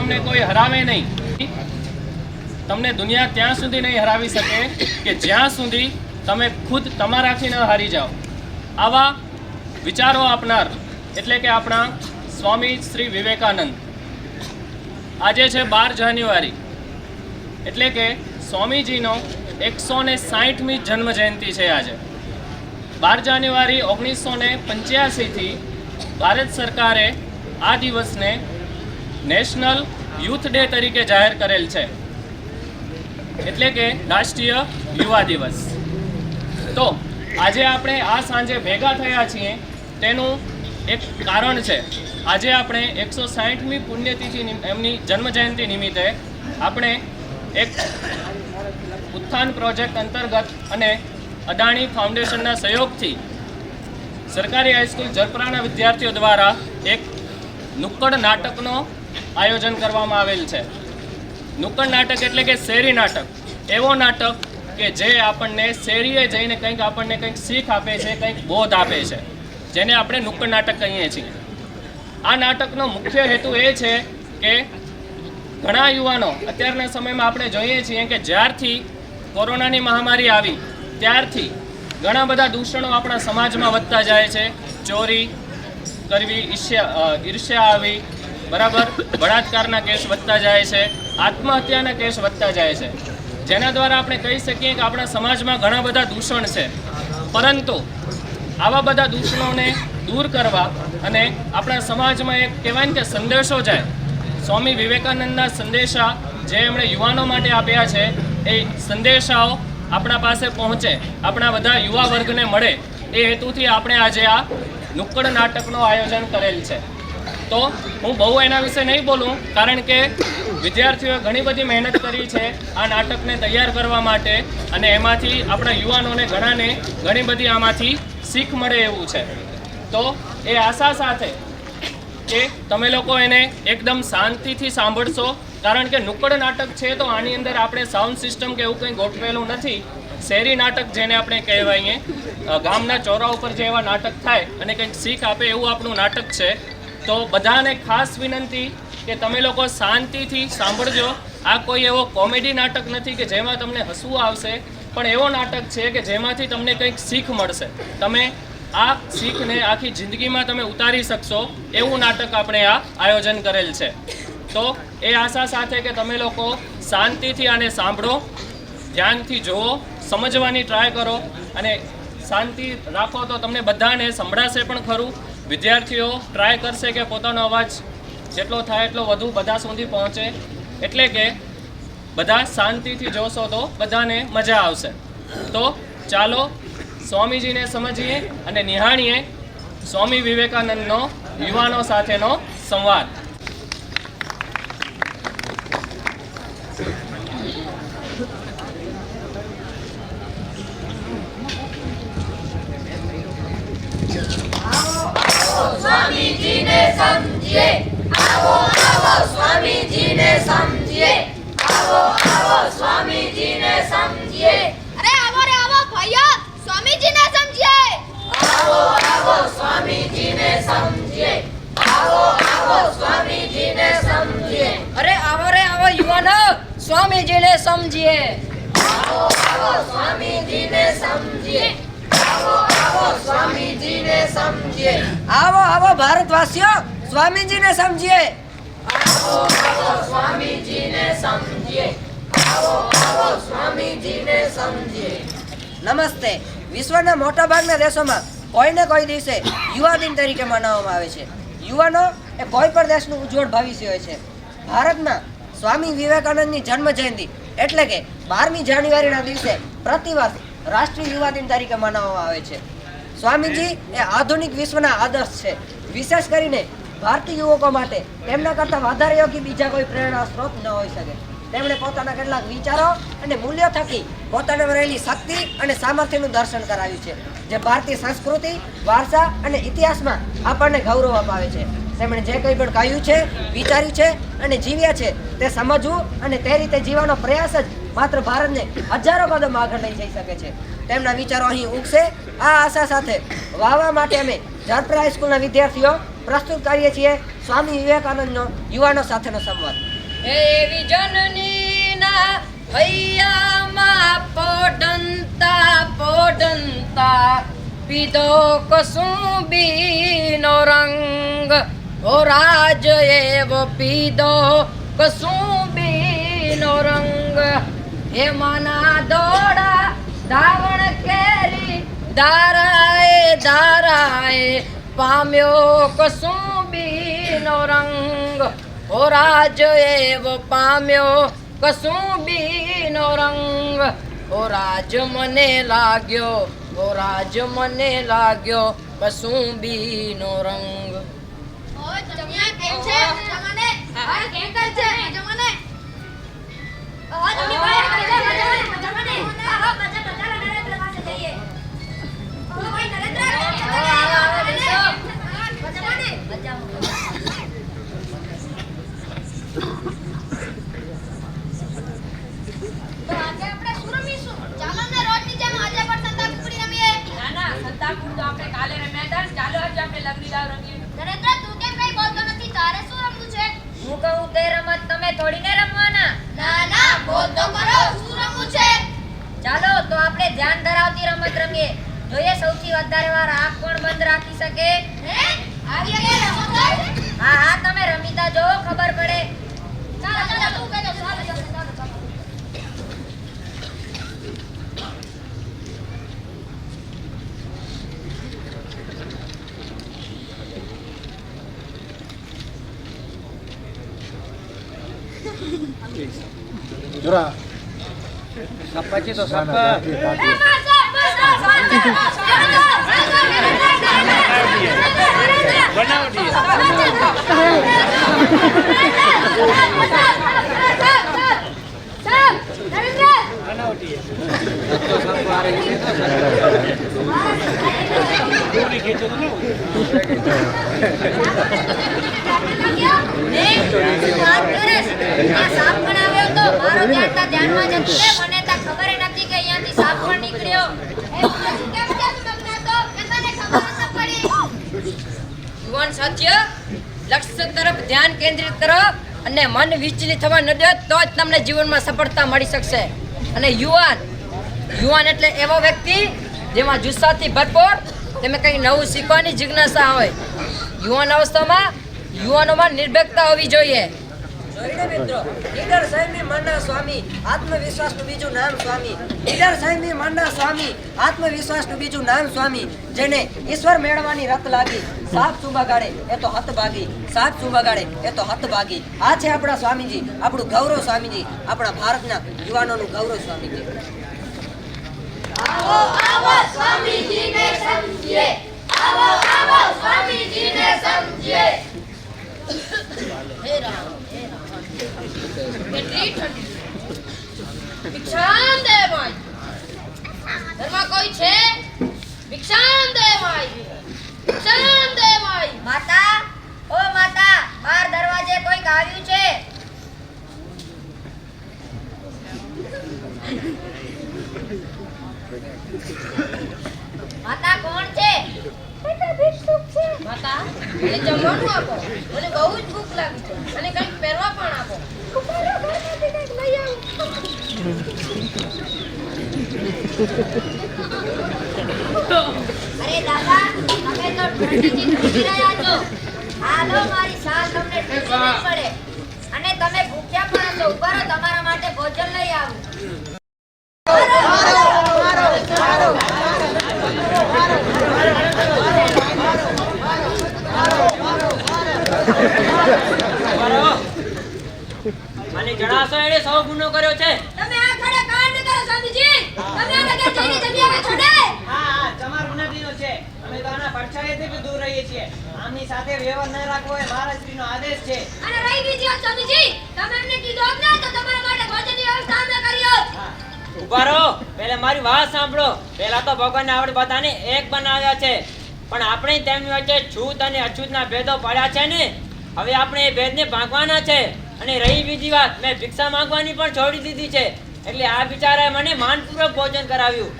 તમને કોઈ હરાવે નહીં. તમને દુનિયા ત્યાં સુધી નહીં હરાવી શકે કે જ્યાં સુધી તમે ખુદ તમારાથી ન હારી જાઓ. આવા વિચારો આપનાર એટલે કે આપણા સ્વામી શ્રી વિવેકાનંદ. આજે છે બાર જાન્યુઆરી. એટલે કે સ્વામીજીનો એકસો ને સાહીઠમી જન્મ જયંતિ છે આજે. બાર જાન્યુઆરી ઓગણીસો ને પંચ્યાસીથી ભારત સરકારે આ દિવસને નેશનલ યુથ ડે તરીકે જાહેર કરેલ છે. એટલે કે રાષ્ટ્રીય યુવા દિવસ. તો આજે આપણે આ સાંજે ભેગા થયા છીએ તેનું એક કારણ છે. આજે આપણે એકસો સાહીઠમી પુણ્યતિથિ એમની જન્મજયંતિ નિમિત્તે આપણે એક ઉત્થાન પ્રોજેક્ટ અંતર્ગત અને અદાણી ફાઉન્ડેશનના સહયોગથી સરકારી હાઈસ્કૂલ જરપરાના વિદ્યાર્થીઓ દ્વારા એક નુક્કડ નાટકનો આયોજન કરવામાં આવેલ છે. નુક્કડ નાટક એટલે કે શેરી નાટક. એવો નાટક કે જે આપણને શેરીએ જઈને કંઈક આપણને કંઈક શીખ આપે છે, કંઈક બોધ આપે છે. જેને આપણે નુક્કડ નાટક કહીએ છીએ. આ નાટકનો મુખ્ય હેતુ એ છે કે ઘણા યુવાનો અત્યારના સમયમાં આપણે જોઈએ છીએ કે જ્યારથી કોરોનાની મહામારી આવી, ત્યારથી ઘણા બધા દૂષણો આપણા સમાજમાં વધતા જાય છે. ચોરી કરવી ઈર્ષ્યા ઈર્ષ્યા આવી બરાબર? બળાત્કારના કેસ વધતા જાય છે, આત્મહત્યાના કેસ વધતા જાય છે. જેના દ્વારા આપણે કહી શકીએ કે આપણા સમાજમાં ઘણા બધા દૂષણ છે. પરંતુ આવા બધા દૂષણોને દૂર કરવા અને આપણા સમાજમાં એક કહેવાય કે સંદેશો જાય. સ્વામી વિવેકાનંદના સંદેશા જે એમણે યુવાનો માટે આપ્યા છે, એ સંદેશાઓ આપણા પાસે પહોંચે, આપણા બધા યુવા વર્ગને મળે. એ હેતુથી આપણે આજે આ નુક્કડ નાટકનું આયોજન કરેલ છે. તો હું બહુ એના વિશે નહીં બોલું, કારણ કે વિદ્યાર્થીઓએ ઘણી બધી મહેનત કરી છે આ નાટકને તૈયાર કરવા માટે અને એમાંથી આપણા યુવાનોને ઘણાને ઘણી બધી આમાંથી શીખ મળે એવું છે. તો એ આશા સાથે કે તમે લોકો એને એકદમ શાંતિથી સાંભળશો, કારણ કે નુક્કડ નાટક છે તો આની અંદર આપણે સાઉન્ડ સિસ્ટમ કે એવું કંઈ ગોઠવેલું નથી. શેરી નાટક જેને આપણે કહેવાઈએ ગામના ચોરા ઉપર જે એવા નાટક થાય અને કંઈક શીખ આપે એવું આપણું નાટક છે. તો બધાને ખાસ વિનંતી કે તમે લોકો શાંતિથી સાંભળજો. આ કોઈ એવો કોમેડી નાટક નથી કે જેમાં તમને હસવું આવશે, પણ એવો નાટક છે કે જેમાંથી તમને કંઈક શીખ મળશે. તમે આ શીખને આખી જિંદગીમાં તમે ઉતારી શકશો એવું નાટક આપણે આ આયોજન કરેલ છે. તો એ આશા સાથે કે તમે લોકો શાંતિથી આને સાંભળો, ધ્યાનથી જુઓ, સમજવાની ટ્રાય કરો અને શાંતિ રાખો તો તમને બધાને સંભળાશે પણ ખરું. વિદ્યાર્થીઓ ટ્રાય કરશે કે પોતાનો અવાજ જેટલો થાય એટલો વધુ બધા સુધી પહોંચે. એટલે કે બધા શાંતિથી જોશો તો બધાને મજા આવશે. તો ચાલો સ્વામીજીને સમજીએ અને નિહાળીએ સ્વામી વિવેકાનંદનો યુવાનો સાથેનો સંવાદ સ્વામીજીને સમજીએ. આવો આવો સ્વામીજીને સમજીએ. આવો આવો સ્વામીજીને સમજીએ. અરે આવો રે આવો ભાઈઓ સ્વામીજીને સમજીએ. આવો આવો સ્વામીજીને સમજીએ. આવો આવો સ્વામીજીને સમજીએ. અરે આવો રે આવો યુવાનો સ્વામીજીને સમજીએ. આવો આવો સ્વામીજીને સમજીએ. આવો આવો સ્વામીજીને સમજીએ. આવો આવો ભારતવાસીઓ સ્વામીજીને સમજીએ. સ્વામીજીને સમજીએ સ્વામીજીને સમજીએ નમસ્તે. વિશ્વના મોટાભાગના દેશોમાં કોઈને કોઈ દિવસે યુવા દિન તરીકે મનાવવામાં આવે છે. યુવાનો એ કોઈ પણ દેશનું ઉજ્જવળ ભવિષ્ય હોય છે. ભારતમાં સ્વામી વિવેકાનંદની જન્મ જયંતિ એટલે કે બારમી જાન્યુઆરીના દિવસે પ્રતિવર્ષ રાષ્ટ્રીય યુવા દિન તરીકે મનાવવામાં આવે છે. સ્વામીજી એ આધુનિક વિશ્વના આદર્શ છે. વિશેષ કરીને ભારતીય યુવકો માટે તેમના કરતાં વધારે યોગી બીજા કોઈ પ્રેરણા સ્ત્રોત ન હોઈ શકે. તેમણે પોતાના કેટલાક વિચારો અને મૂલ્યો થકી પોતાનામાં રહેલી શક્તિ અને સામર્થ્યનું દર્શન કરાવ્યું છે, જે ભારતીય સંસ્કૃતિ, વારસા અને ઇતિહાસમાં આપણને ગૌરવ અપાવે છે. તેમણે જે કંઈ પણ કહ્યું છે, વિચાર્યું છે અને જીવ્યા છે, તે સમજવું અને તે રીતે જીવવાનો પ્રયાસ જ માત્ર ભારતને હજારો કદમ આગળ લઈ જઈ શકે છે. તેમના વિચારો અહીં ઉગશે. આ આશા સાથે વાવવા માટે અમે ઝારપરા હાઈસ્કૂલના વિદ્યાર્થીઓ પ્રસ્તુત કરીએ છીએ સ્વામી વિવેકાનંદનો યુવાનો સાથેનો સંવાદ. એવી જનનીના હૈયામાં પોડંતા પોડંતા. પીધો કસુંબીનો રંગ, ઓ રાજ એવો પીધો કસુંબીનો રંગ. હેમાના દોડા, ધાવણ કેરી દારાએ દારાએ પામ્યો કસુંબીનો રંગ. ઓ રાજ એવો પામ્યો કસુંબીનો રંગ. ઓ રાજ મને લાગ્યો, ઓ રાજ મને લાગ્યો કસુંબીનો રંગ. ઓ જમ્યા કેમ છે? જમાને હા, કેમ છે? જમાને તમે થોડીને રમવાના? ના ના બોલ તો કરો શું રમવું છે? ચાલો તો આપણે ધ્યાન ધરાવતી રમત રમીએ. જોઈએ સૌથી વધારે વાર આંખ કોણ બંધ રાખી શકે? હે? આવી કે રમત હા હા તમે રમીતા જો ખબર પડે. ચાલો ચાલો તું કહેજો ચાલો ચાલો. Jura. Sapa itu તો સપ યુવાન સાથીઓ લક્ષ્ય તરફ ધ્યાન કેન્દ્રિત કરો અને મન વિચલિત થવા ન દો તો જ તમને જીવનમાં સફળતા મળી શકશે. અને યુવાન યુવાન એટલે એવો વ્યક્તિ જેમાં જુસ્સાથી ભરપૂર તમે કંઈક નવું શીખવાની જિજ્ઞાસા હોય. યુવાન અવસ્થામાં યુવાનોમાં નિર્ભેકતા હોવી જોઈએ. હત ભાગી. સાપ આપણા સ્વામીજી આપણું ગૌરવ સ્વામીજી આપણા ભારતના યુવાનોનું ગૌરવ સ્વામીજી. આવો હે રામ હે રામ કેટલી ઠંડી ભિક્ષામ દે માય ઘરમાં કોઈ છે ભિક્ષામ દે માય ભિક્ષામ દે માય માતા ઓ માતા બાર દરવાજે કોઈક આવ્યું છે માતા કોણ છે માતા મને જમવાનું આપો. મને બહુ જ ભૂખ લાગી છે. અને કંઈક પહેરવા પણ આપો. અરે દાદા, તમે તો ઠંડીથી ધ્રુજી રહ્યા છો. હાલો, મારી સાલ તમને ઠંડી પડે. અને તમે ભૂખ્યા પણ હશો. ઊભા તમારા માટે ભોજન લઈ આવું. મને જણાવશો એણે સૌ ગુનો કર્યો છે? તમે આ ઘરે કાંડ કરો સ્વામીજી. તમે આ કે જઈને જગ્યા કે છોડે. હા હા તમાર ગુનાધીનો છે. અમે તો આના પડછાયેથી બી દૂર રહીએ છીએ. આમની સાથે વ્યવહાર ન રાખવો એ મહારાજશ્રીનો આદેશ છે. અને રહી બીજી વાત સ્વામીજી. તમે એમને કીધો જ ના તો તમારા માટે ભોજનની વ્યવસ્થા અમે કરી હોત. ઊભા રહો. પહેલા મારી વાત સાંભળો. પહેલા તો ભગવાનને આપણે બધાને એક બનાવ્યા છે. પણ આપણે તેમની વચ્ચે છૂત અને અછૂતના ભેદો પડ્યા છે ને? હવે આપણે એ ભેદને ભાગવાના છે. અને રહી બીજી વાત મેં ભિક્ષા માંગવાની પણ છોડી દીધી છે. એટલે આ બિચારાએ મને માનપૂર્વક ભોજન કરાવ્યું.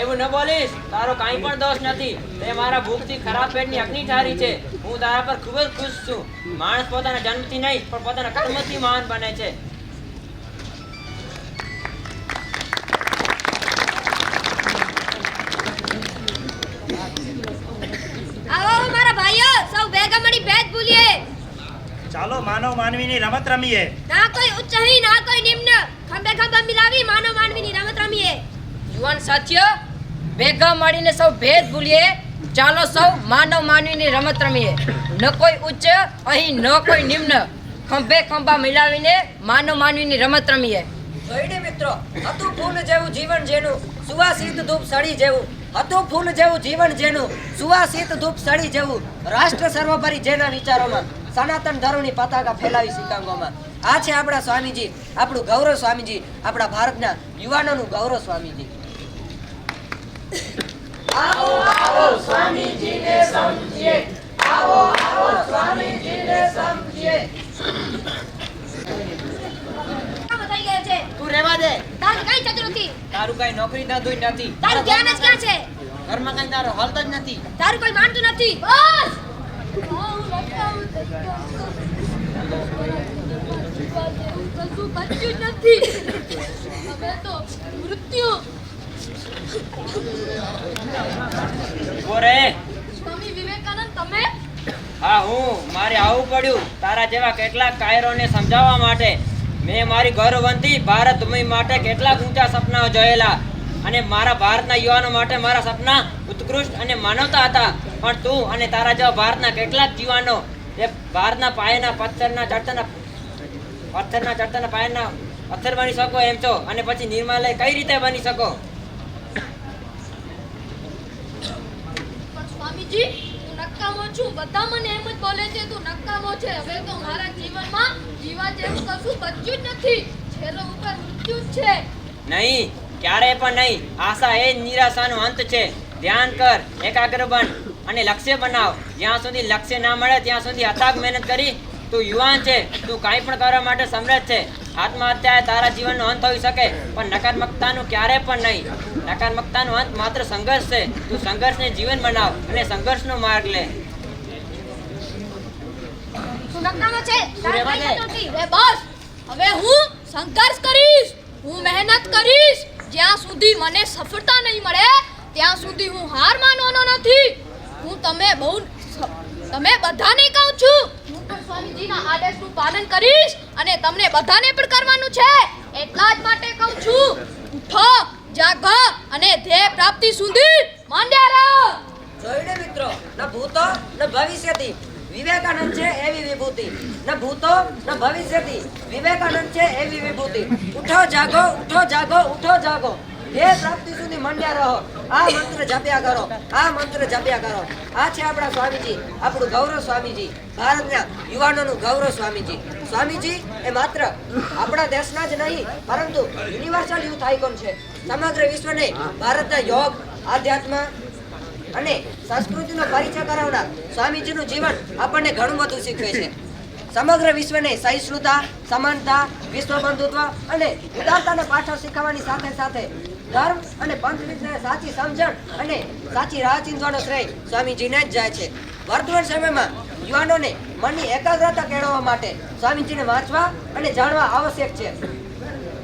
એવું ન બોલીશ તારો કાંઈ પણ દોષ નથી. તે મારા ભૂખથી ખરાબ પેટની અગ્નિ ઠારી છે. હું તારા પર ખૂબ જ ખુશ છું. માણસ પોતાના જન્મથી નહીં પણ પોતાના કર્મથી મહાન બને છે. માનવ માનવીની રમત રમીએ. ના કોઈ ઉચ્ચહી ના કોઈ નિમ્ન. ખંભે ખંભે મિલાવી માનવ માનવીની રમત રમીએ. યુવાન સાથીઓ ભેગા મળીને સૌ ભેદ ભૂલીએ. ચાલો સૌ માનવ માનવીની રમત રમીએ. ન કોઈ ઉચ્ચ અહીં ન કોઈ નિમ્ન. ખંભે ખંભા મિલાવીને માનવ માનવીની રમત રમીએ. જોઈને મિત્રો હતું ફૂલ જેવું જીવન જેનું સુવાસિત ધૂપ સળી જેવું. હતું ફૂલ જેવું જીવન જેનું સુવાસિત ધૂપ સળી જેવું. રાષ્ટ્ર સર્વોપરી જેના વિચારોમાં. સનાતન ધર્મની પતાકા ફેલાવી સિકાંગોમાં આ છે આપણા સ્વામીજી આપણું ગૌરવ સ્વામીજી આપણા ભારતના યુવાનોનું ગૌરવ સ્વામીજી. કામ થઈ ગયો છે. તું રહેવા દે. તારું કઈ નથી. તારું કઈ નોકરી ધંધો નથી. તારું ધ્યાન જ ક્યાં છે? ઘરમાં કઈ તારો હાલત જ નથી. તારું કોઈ માનતું નથી. બસ! તમે? હા હું. મારે આવું પડ્યું. તારા જેવા કેટલાક કાયરોને સમજાવવા માટે. મેં મારી ગૌરવંતી ભારત ભૂમિ માટે કેટલાક ઊંચા સપનાઓ જોયેલા. અને મારા ભારતના યુવાનો માટે મારા સપના ઉત્કૃષ્ટ અને માનવતા હતા. પણ તું અને તારા જેવા ભારતના કેટલાક જીવાનો જે ભારતના પાયાના પથ્થરના ચડતાના પથ્થરના ચડતાના પાયાના પથ્થર બની શકો એમ છો અને પછી નિર્માલય કઈ રીતે બની શકો? સ્વામીજી હું નકામો છું. બધા મને એમ જ બોલે છે તું નકામો છે. હવે તો મારા જીવનમાં જીવા જેવું કશું બચ્યું જ નથી. છેલ્લો ઉપર મૃત્યુ છે. નહીં ક્યારેય પણ નહીં. આશા એ જ નિરાશાનો અંત છે. ધ્યાન કર એકાગ્ર બન. અને લક્ષ્ય બનાવ. જ્યાં સુધી લક્ષ્ય ના મળે ત્યાં સુધી અથાગ મહેનત કરી તું યુવાન છે તું કાંઈ પણ કરવા માટે સમર્થ છે. આત્મહત્યા તારા જીવનનો અંત હોઈ શકે પણ નકારાત્મકતાનું ક્યારે પણ નહીં. નકારાત્મકતાનો અંત માત્ર સંઘર્ષ છે. તું સંઘર્ષને જીવન બનાવ અને સંઘર્ષનો માર્ગ લે. હવે હું સંઘર્ષ કરીશ. હું મહેનત કરીશ. જ્યાં સુધી મને સફળતા નહીં મળે ત્યાં સુધી હું હાર માનવાનો નથી. હું તમે બહુ તમે બધાને કહું છું, હું તો સ્વામીજીના આદેશનું પાલન કરીશ અને તમને બધાને પણ કરવાનું છે. એટલા જ માટે કહું છું ઉઠો જાગો અને ધ્યેય પ્રાપ્તિ સુધી માંડ્યા રહો જોઈને મિત્રો, ન ભૂતો, ન ભવિષ્યથી. વિવેકાનંદ છે એવી વિભૂતિ. ન ભૂતો, ન ભવિષ્યથી. વિવેકાનંદ છે એવી વિભૂતિ. ઉઠો, જાગો ઉઠો જાગો ઉઠો, જાગો. એ પ્રાપ્તિ સુધી મંડ્યા રહો. આ મંત્ર જપ્યા કરો. આ મંત્ર જપ્યા કરો. આ છે આપણા સ્વામીજી, આપણું ગૌરવ સ્વામીજી, ભારતના યુવાનોનું ગૌરવ સ્વામીજી. સ્વામીજી, એ માત્ર આપણા દેશના જ નહીં, પરંતુ યુનિવર્સલ યુથ આઇકોન છે. સમગ્ર વિશ્વને ભારતના યોગ, આધ્યાત્મ અને સંસ્કૃતિનો પરિચય કરાવનાર સ્વામીજીનું જીવન આપણને ઘણું બધું શીખવે છે. સમગ્ર વિશ્વને સહિષ્ણુતા, સમાનતા વિશ્વ બંધુત્વ અને ઉદારતાના પાછળ શીખવવાની સાથે સાથે ધર્મ અને પંથ વિશે સાચી સમજણ અને સાચી રાહ ચીંધવાનો શ્રેય સ્વામીજીને જ જાય છે. વર્તમાન સમયમાં યુવાનોને મનની એકાગ્રતા કેળવવા માટે સ્વામીજીને વાંચવા અને જાણવા આવશ્યક છે.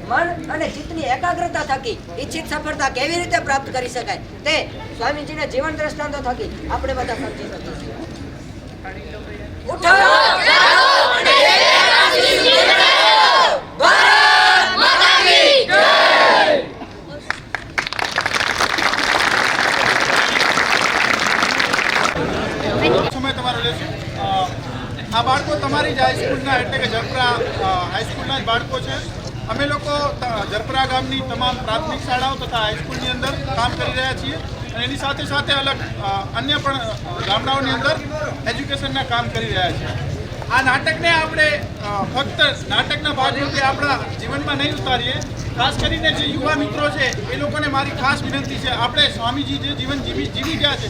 મન અને ચિત્તની એકાગ્રતા થકી ઈચ્છિત સફળતા કેવી રીતે પ્રાપ્ત કરી શકાય તે સ્વામીજીના જીવન દ્રષ્ટાંતો થકી આપણે બધા સમજી શકીએ છીએ સમય તમારો લેશે અ, આ બાળકો તમારી જ હાઈસ્કૂલના એટલે કે જરપરા અ, હાઈસ્કૂલના જ બાળકો છે અમે લોકો ત- જરપરા ગામની તમામ પ્રાથમિક શાળાઓ તથા હાઈસ્કૂલની અંદર કામ કરી રહ્યા છીએ અને એની સાથે સાથે અલગ અન્ય પણ ગામડાઓની અંદર એજ્યુકેશનના કામ કરી રહ્યા છે. આ નાટકને આપણે ફક્ત નાટકના ભાગરૂપે આપણા જીવનમાં નહીં ઉતારીએ, ખાસ કરીને જે યુવા મિત્રો છે, એ લોકોને મારી ખાસ વિનંતી છે. આપણે સ્વામીજી જે જીવન જીવી જીવી ગયા છે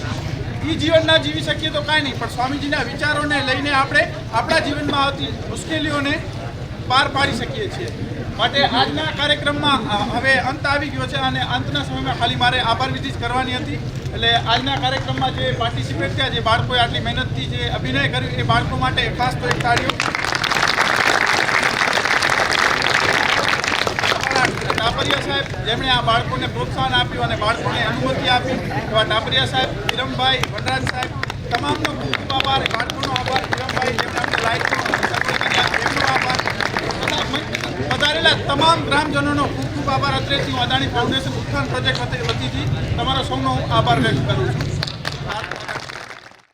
એ જીવન ના જીવી શકીએ તો કાંઈ નહીં, પણ સ્વામીજીના વિચારોને લઈને આપણે આપણા જીવનમાં આવતી મુશ્કેલીઓને પાર પાડી શકીએ છીએ. માટે આજના કાર્યક્રમમાં હવે અંત આવી ગયો છે અને અંતના સમયમાં ખાલી મારે આભાર વિધિ કરવાની હતી. એટલે આજના કાર્યક્રમમાં જે પાર્ટિસિપેટ થયા, જે બાળકોએ આટલી મહેનતથી જે અભિનય કર્યો, એ બાળકો માટે ખાસ તો એક તાળીઓ. ટાપરિયા સાહેબ, જેમણે આ બાળકોને પ્રોત્સાહન આપ્યું અને બાળકોને અનુમતિ આપી, એવા ટાપરિયા સાહેબ કિરમભાઈ વનરાજ સાહેબ, તમામનો ખૂબ આભાર, બાળકોનો આભાર કિરમભાઈ જેમણે લાયકનો સપોર્ટ કર્યા એમનો આભાર અને તમામ ગ્રામજનોનો ખૂબ ખૂબ આભાર. અત્રેથી હું અદાણી ફાઉન્ડેશન ઉત્થાન પ્રોજેક્ટ વતી- વતીથી તમારો સૌનો હું આભાર વ્યક્ત કરું છું.